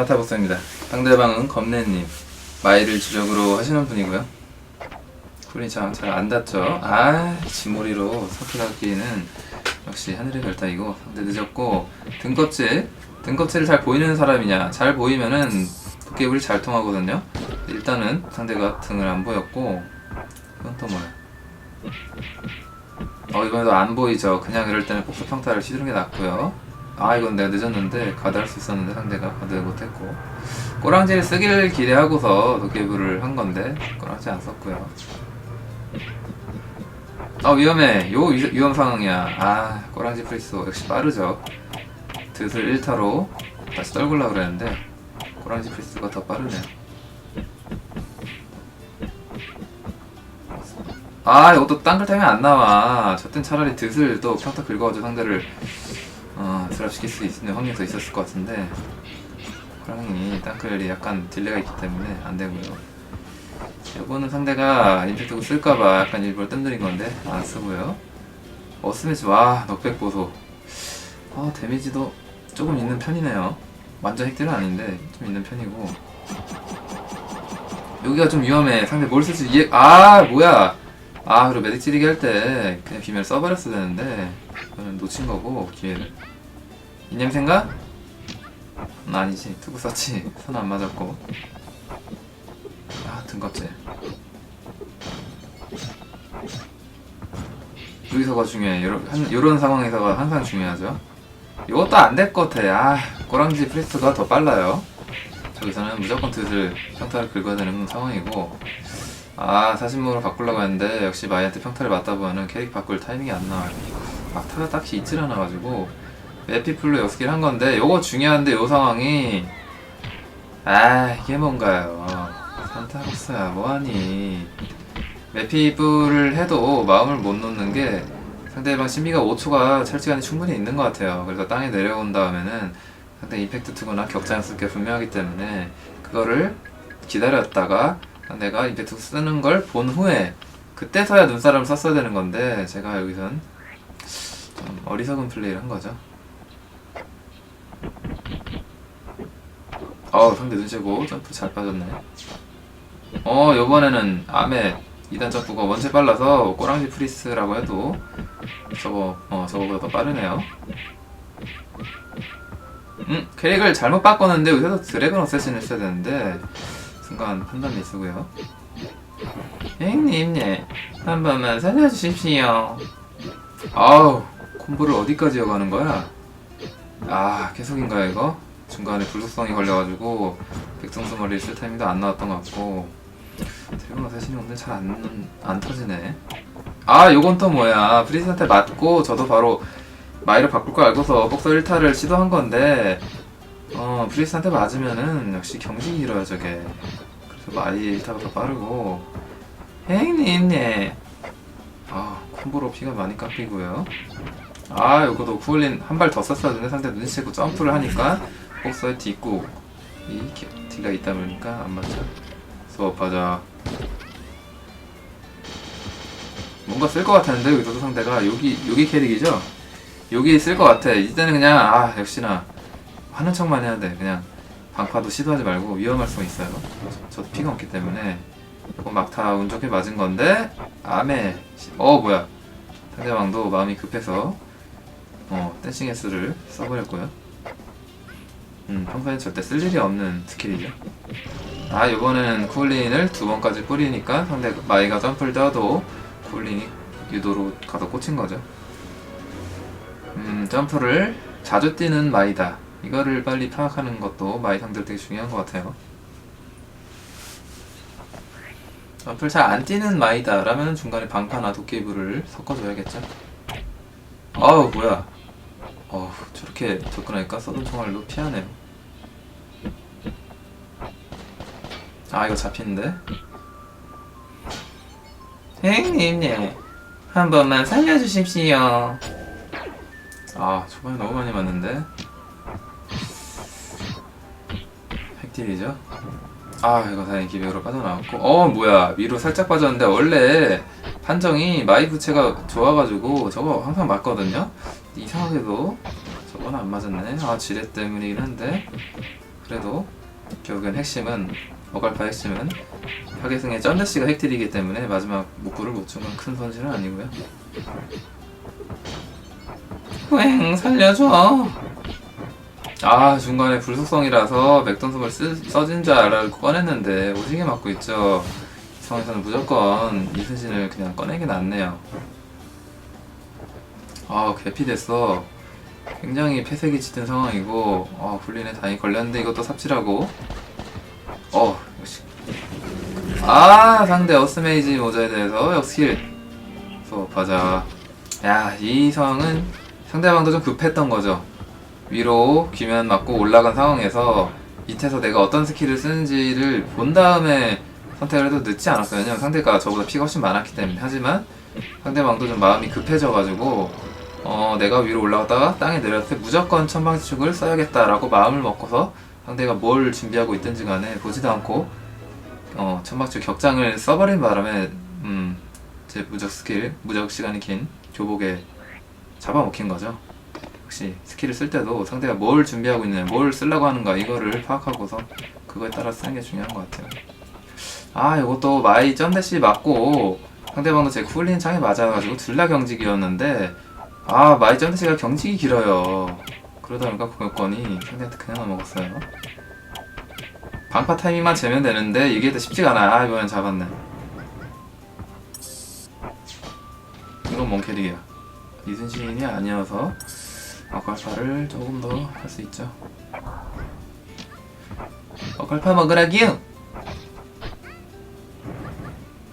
사타보스입니다. 상대방은 검내님. 마이를 주력으로 하시는 분이고요. 쿨이 잘안 닿죠. 아, 지머리로 선택하기에는 역시 하늘의 별따이고 상대 늦었고 등껍질. 등껍질을 잘 보이는 사람이냐? 잘 보이면은 도깨비를 잘 통하거든요. 일단은 상대가 등을 안 보였고 이건 또 뭐야? 어 이번에도 안 보이죠. 그냥 이럴 때는 폭스 평타를 시도는 게 낫고요. 아 이건 내가 늦었는데 가드 할 수 있었는데 상대가 가드 못했고 꼬랑지를 쓰기를 기대하고서 도깨비를 한 건데 꼬랑지 안 썼고요. 아 위험해. 요 위, 위험 상황이야. 아 꼬랑지 프리스 역시 빠르죠. 드슬 1타로 다시 떨굴라 그랬는데 꼬랑지 프리스가 더 빠르네요. 아 이것도 땅글 타면 안 나와 저땐 차라리 드슬 또 평타 긁어가지고 상대를 어 드랍시킬 수 있는 확률이 더 있었을 것 같은데 호랑이 땅글이 약간 딜레가 있기 때문에 안 되고요 이거는 상대가 임팩트고 쓸까봐 약간 일부러 뜸들인 건데 안 쓰고요. 어스매치 와 넉백 보소. 아 데미지도 조금 있는 편이네요. 완전 핵딜은 아닌데 좀 있는 편이고. 여기가 좀 위험해. 상대 뭘 쓸지 이해 아 뭐야. 아 그리고 매직 찌르기 할 때 그냥 비밀 써버렸어야 되는데 놓친 거고 기회를 이 냄새인가? 음, 아니지. 투구 썼지. 손 안 맞았고. 아 등껍질. 여기서가 중요해. 요런, 한, 요런 상황에서가 항상 중요하죠. 이것도 안 될 것 같아. 아 꼬랑지 프리스트가 더 빨라요. 저기서는 무조건 뜻을 평타를 긁어야 되는 상황이고. 아 사신문으로 바꾸려고 했는데 역시 마이한테 평타를 맞다 보면은 캐릭 바꿀 타이밍이 안 나와요. 막타가 딱히 있질 않아가지고 에피플로 역스킬 한 건데 요거 중요한데 요 상황이 아 이게 뭔가요? 산타로스야 뭐하니? 메피플을 해도 마음을 못 놓는 게 상대방 신비가 5초가 찰지간이 충분히 있는 것 같아요. 그래서 땅에 내려온 다음에는 상대 임팩트 투구나 격장 쓸게 분명하기 때문에 그거를 기다렸다가 내가 임팩트 쓰는 걸 본 후에 그때서야 눈사람 을 썼어야 되는 건데 제가 여기선 좀 어리석은 플레이를 한 거죠. 어 상대 눈치고 점프 잘 빠졌네. 어 요번에는 암에 2단 점프가 원체 빨라서 꼬랑지 프리스라고 해도 저거 어 저거보다 더 빠르네요. 음 캐릭을 잘못 바꿨는데 여기서 드래곤 어쌔신을 써야 되는데 순간 판단 미스고요. 형님, 네. 한 번만 살려주십시오. 아우, 콤보를 어디까지 이어가는 거야? 아, 계속인가요, 이거? 중간에 불속성이 걸려가지고, 백성수 머리를 쓸 타이밍도 안 나왔던 것 같고, 대부분 사실이 오늘 잘 안, 안 터지네. 아, 요건 또 뭐야. 프리스한테 맞고, 저도 바로 마이를 바꿀 거 알고서 복서 1타를 시도한 건데, 어, 프리스한테 맞으면은 역시 경직이 길어요, 저게. 그래서 마이 1타가 더 빠르고. 형님, 네. 아, 콤보로 피가 많이 깎이고요. 아, 요거도 쿠올린 한 발 더 썼어야 되는데 상대 눈치 채고 점프를 하니까 복서에 딛고 이 딜가 있다 보니까 안 맞죠. 수업하자. 뭔가 쓸 것 같았는데 여기서도 상대가 여기 여기 캐릭이죠. 여기 쓸 것 같아. 이때는 그냥 아 역시나 하는 척만 해야 돼. 그냥 방파도 시도하지 말고 위험할 수 있어요. 저, 도 피가 없기 때문에 이거 막타 운 좋게 맞은 건데 암에 어 뭐야 상대방도 마음이 급해서 어 댄싱 S를 써버렸고요. 음 평소에 절대 쓸 일이 없는 스킬이죠. 아 이번에는 쿨린을 두 번까지 뿌리니까 상대 마이가 점프를 떠도 쿨린이 유도로 가서 꽂힌 거죠. 음 점프를 자주 뛰는 마이다. 이거를 빨리 파악하는 것도 마이 상들 되게 중요한 것 같아요. 점프를 잘 안 뛰는 마이다 라면 중간에 방파나 도깨비를 섞어줘야겠죠. 아우 뭐야. 어우 저렇게 접근하니까 써둔 총알로 피하네요. 아 이거 잡히는데? 형님 예. 한 번만 살려주십시오. 아 초반에 너무 많이 맞는데? 핵딜이죠? 아 이거 다행히 기백으로 빠져나왔고 어 뭐야 위로 살짝 빠졌는데 원래 판정이 마이 부채가 좋아가지고 저거 항상 맞거든요 이상하게도 저건 안 맞았네 아 지뢰 때문이긴 한데 그래도 결국엔 핵심은 어갈파 핵심은 하계승의 쩐데씨가 핵딜이기 때문에 마지막 목구를 못준 건 큰 손실은 아니고요. 후행 살려줘. 아 중간에 불속성이라서 맥던속을 쓰, 써진 줄 알고 꺼냈는데 오지게 맞고 있죠. 이 상황에서는 무조건 이순신을 그냥 꺼내기 낫네요. 아 개피됐어. 굉장히 폐색이 짙은 상황이고 아 굴린에 다행히 걸렸는데 이것도 삽질하고 어 역시 아 상대 어스메이지 모자에 대해서 역시 힐 수업하자. 야이 상황은 상대방도 좀 급했던 거죠. 위로 귀면 맞고 올라간 상황에서 밑에서 내가 어떤 스킬을 쓰는지를 본 다음에 선택을 해도 늦지 않았어요. 왜냐면 상대가 저보다 피가 훨씬 많았기 때문에. 하지만 상대방도 좀 마음이 급해져가지고 어, 내가 위로 올라갔다가 땅에 내렸을 때 무조건 천방지축을 써야겠다라고 마음을 먹고서 상대가 뭘 준비하고 있든지 간에 보지도 않고 어, 천방지축 격장을 써버린 바람에 음, 제 무적 스킬, 무적 시간이 긴 교복에 잡아먹힌 거죠. 역시 스킬을 쓸 때도 상대가 뭘 준비하고 있느냐, 뭘 쓰려고 하는가 이거를 파악하고서 그거에 따라 쓰는 게 중요한 것 같아요. 아, 이것도 마이 점대시 맞고 상대방도 제 쿨린 창에 맞아가지고 둘 다 경직이었는데 아 마이 점대시가 경직이 길어요. 그러다 보니까 공격권이 상대한테 그냥 먹었어요. 방파 타이밍만 재면 되는데 이게 더 쉽지가 않아. 아, 이번엔 잡았네. 이건 뭔 캐릭이야. 이순신이 아니어서 어컬파를 조금 더 할 수 있죠. 어컬파 먹으라기요!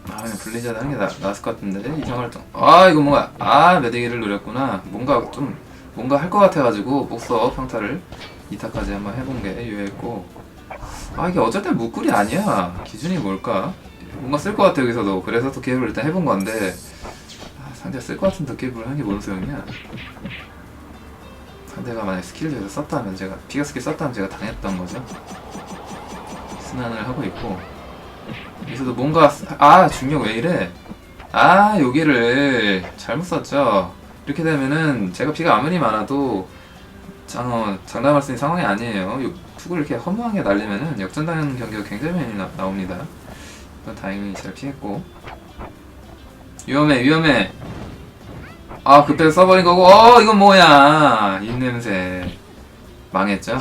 아, 그냥 블리자드 하는 게 나, 나았을 것 같은데 이상활동. 아, 이거 뭔가 아 메데기를 노렸구나. 뭔가 좀 뭔가 할 것 같아가지고 복서 평타를 2타까지 한번 해본 게 유효했고. 아 이게 어쨌든 무꿀이 아니야. 기준이 뭘까? 뭔가 쓸 것 같아 여기서도. 그래서 도깨비를 일단 해본 건데 아, 상대가 쓸것 같은 도깨비를 하는 게뭔 소용이야? 상대가 만약 스킬을 여기서 썼다면 제가 피가 스킬 썼다면 제가 당했던 거죠. 순환을 하고 있고 여기서도 뭔가 쓰- 아 중력 왜 이래? 아 여기를 잘못 썼죠. 이렇게 되면은 제가 피가 아무리 많아도 장, 어, 장담할 수 있는 상황이 아니에요. 요- 툭을 이렇게 허무하게 날리면은 역전당하는 경기가 굉장히 많이 나, 나옵니다. 이건 다행히 잘 피했고 위험해 위험해 아 그때 써버린 거고 어 이건 뭐야 입냄새 망했죠 하,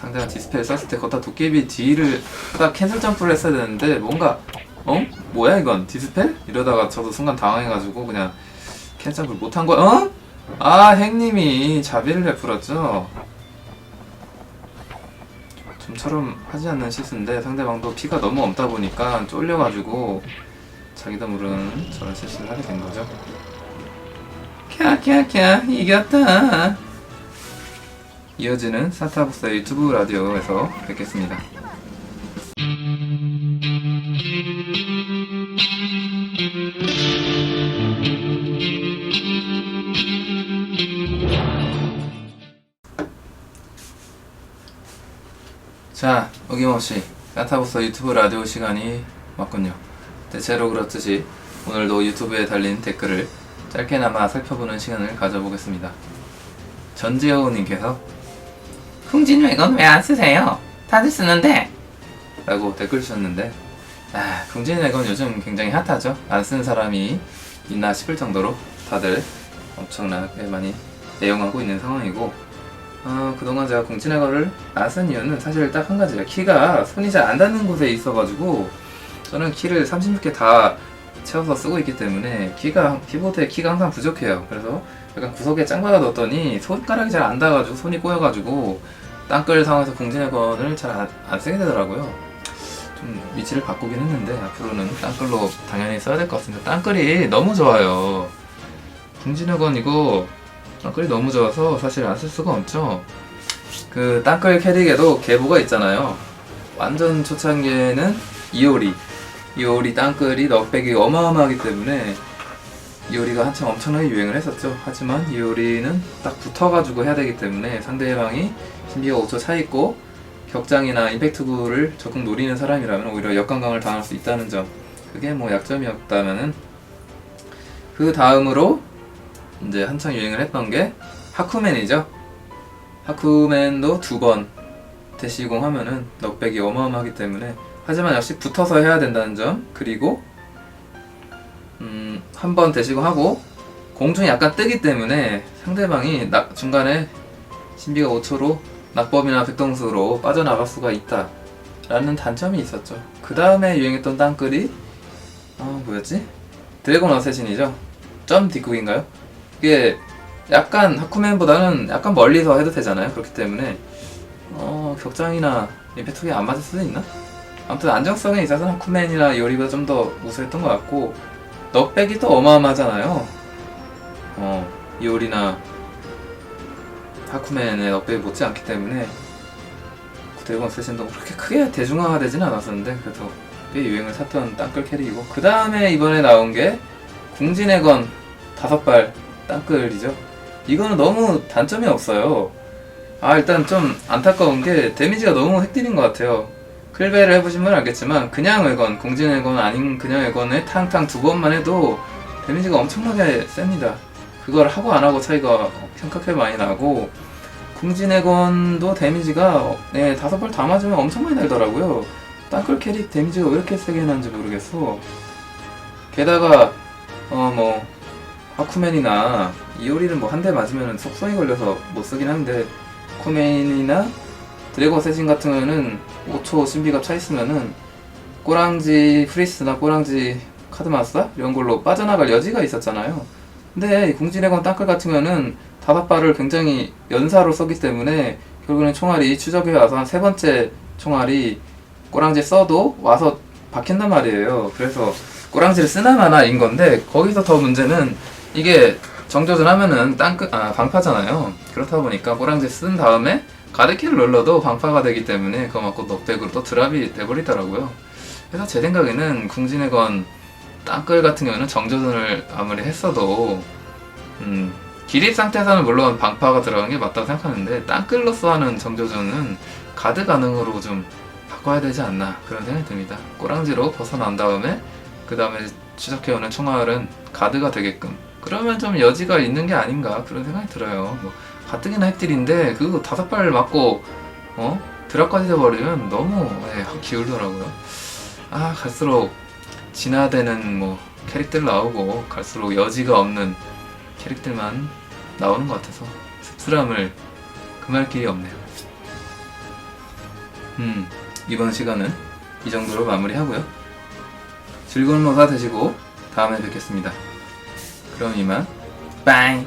상대가 디스펠 썼을 때 걷다 도깨비 뒤를 딱 캔슬 점프를 했어야 되는데 뭔가 어? 뭐야 이건 디스펠? 이러다가 저도 순간 당황해가지고 그냥 점프를 못한 거야 어? 아 행님이 자비를 베풀었죠 좀처럼 하지 않는 실수인데 상대방도 피가 너무 없다 보니까 쫄려가지고 자기도 모르는 저런 실수를 하게 된 거죠. 캬캬캬 이겼다. 이어지는 사타북사 유튜브 라디오에서 뵙겠습니다. 자, 어김없이 사타북사 유튜브 라디오 시간이 왔군요. 대체로 그렇듯이 오늘도 유튜브에 달린 댓글을 짧게나마 살펴보는 시간을 가져보겠습니다. 전지효님께서 흥진유 이건 왜 안 쓰세요? 다들 쓰는데 라고 댓글 주셨는데 아, 흥진유 이건 요즘 굉장히 핫하죠? 안 쓰는 사람이 있나 싶을 정도로 다들 엄청나게 많이 애용하고 있는 상황이고 어, 그동안 제가 공진해거를 안 쓴 이유는 사실 딱 한 가지예요. 키가 손이 잘 안 닿는 곳에 있어가지고 저는 키를 36개 다 채워서 쓰고 있기 때문에 키가 키보드에 키가 항상 부족해요. 그래서 약간 구석에 짱박아 뒀더니 손가락이 잘 안 닿아가지고 손이 꼬여가지고 땅끌 상황에서 공진해건을 잘안 쓰게 되더라고요. 좀 위치를 바꾸긴 했는데 앞으로는 땅끌로 당연히 써야 될 것 같습니다. 땅끌이 너무 좋아요. 공진해건 이거 땅끌이 너무 좋아서 사실 안 쓸 수가 없죠. 그 땅끌 캐릭에도 계보가 있잖아요. 완전 초창기에는 이오리. 이오리 땅끌이 넉백이 어마어마하기 때문에 이오리가 한참 엄청나게 유행을 했었죠. 하지만 이오리는 딱 붙어가지고 해야 되기 때문에 상대방이 신비가 5초 차 있고 격장이나 임팩트구를 적극 노리는 사람이라면 오히려 역강강을 당할 수 있다는 점. 그게 뭐 약점이었다면은 그 다음으로 이제 한창 유행을 했던 게 하쿠맨이죠. 하쿠맨도 두 번 대시공 하면은 넉백이 어마어마하기 때문에 하지만 역시 붙어서 해야 된다는 점 그리고 음, 한 번 대시공 하고 공중이 약간 뜨기 때문에 상대방이 나- 중간에 신비가 5초로 낙법이나 백동수로 빠져나갈 수가 있다 라는 단점이 있었죠 그 다음에 유행했던 땅글이 아 뭐였지? 드래곤 어쌔신이죠 점 뒷국인가요? 이게 약간 하쿠맨보다는 약간 멀리서 해도 되잖아요. 그렇기 때문에 어 격장이나 임페톡이 안 맞을 수도 있나? 아무튼 안정성에 있어서는 하쿠맨이나 요리보다 좀 더 우수했던 것 같고 넉백이 또 어마어마하잖아요. 어 요리나 하쿠맨의 넉백이 못지않기 때문에 드래곤 세신도 그렇게 크게 대중화되지는 않았었는데 그래도 꽤 유행을 탔던 땅끌 캐릭이고. 그 다음에 이번에 나온 게 궁진의 건 다섯 발 땅끌이죠. 이거는 너무 단점이 없어요. 아 일단 좀 안타까운 게 데미지가 너무 획딜인 것 같아요. 클베를 해보시면 알겠지만 그냥 외건 공진의 건 아닌 그냥 외건에 탕탕 두 번만 해도 데미지가 엄청나게 셉니다. 그걸 하고 안 하고 차이가 심각하게 많이 나고 궁진의 건도 데미지가 네 다섯 발 다 맞으면 엄청 많이 날더라고요. 땅끌 캐릭 데미지가 왜 이렇게 세게 나는지 모르겠어. 게다가 어 뭐 하쿠맨이나 이오리는 뭐 한 대 맞으면 속성이 걸려서 못 쓰긴 한데 쿠맨이나 드래곤 세신 같은 경우는 5초 신비가 차 있으면은 꼬랑지 프리스나 꼬랑지 카드마스터 이런 걸로 빠져나갈 여지가 있었잖아요. 근데 이 궁지래곤 땅끌 같은 경우는 다섯 발을 굉장히 연사로 썼기 때문에 결국에는 총알이 추적해 와서 한 세 번째 총알이 꼬랑지 써도 와서 박힌단 말이에요. 그래서 꼬랑지를 쓰나 마나인 건데 거기서 더 문제는 이게 정조준 하면은 땅끝 아 방파잖아요. 그렇다 보니까 꼬랑지 쓴 다음에 가드키를 눌러도 방파가 되기 때문에 그거 맞고 넉백으로 또 드랍이 돼버리더라고요. 그래서 제 생각에는 궁진의 건 땅끌 같은 경우는 정조준을 아무리 했어도 음, 기립 상태에서는 물론 방파가 들어간 게 맞다고 생각하는데 땅끌로서 하는 정조준은 가드 가능으로 좀 바꿔야 되지 않나 그런 생각이 듭니다. 꼬랑지로 벗어난 다음에 그 다음에 추적해오는 총알은 가드가 되게끔 그러면 좀 여지가 있는 게 아닌가 그런 생각이 들어요. 뭐 가뜩이나 핵딜인데 그거 다섯 발 맞고 어 드랍까지 돼버리면 너무 예, 확 기울더라고요. 아 갈수록 진화되는 뭐 캐릭들 나오고 갈수록 여지가 없는 캐릭들만 나오는 것 같아서 씁쓸함을 금할 길이 없네요. 음 이번 시간은 이 정도로 마무리하고요. 즐거운 로사 되시고 다음에 뵙겠습니다. 그럼 이만 빠이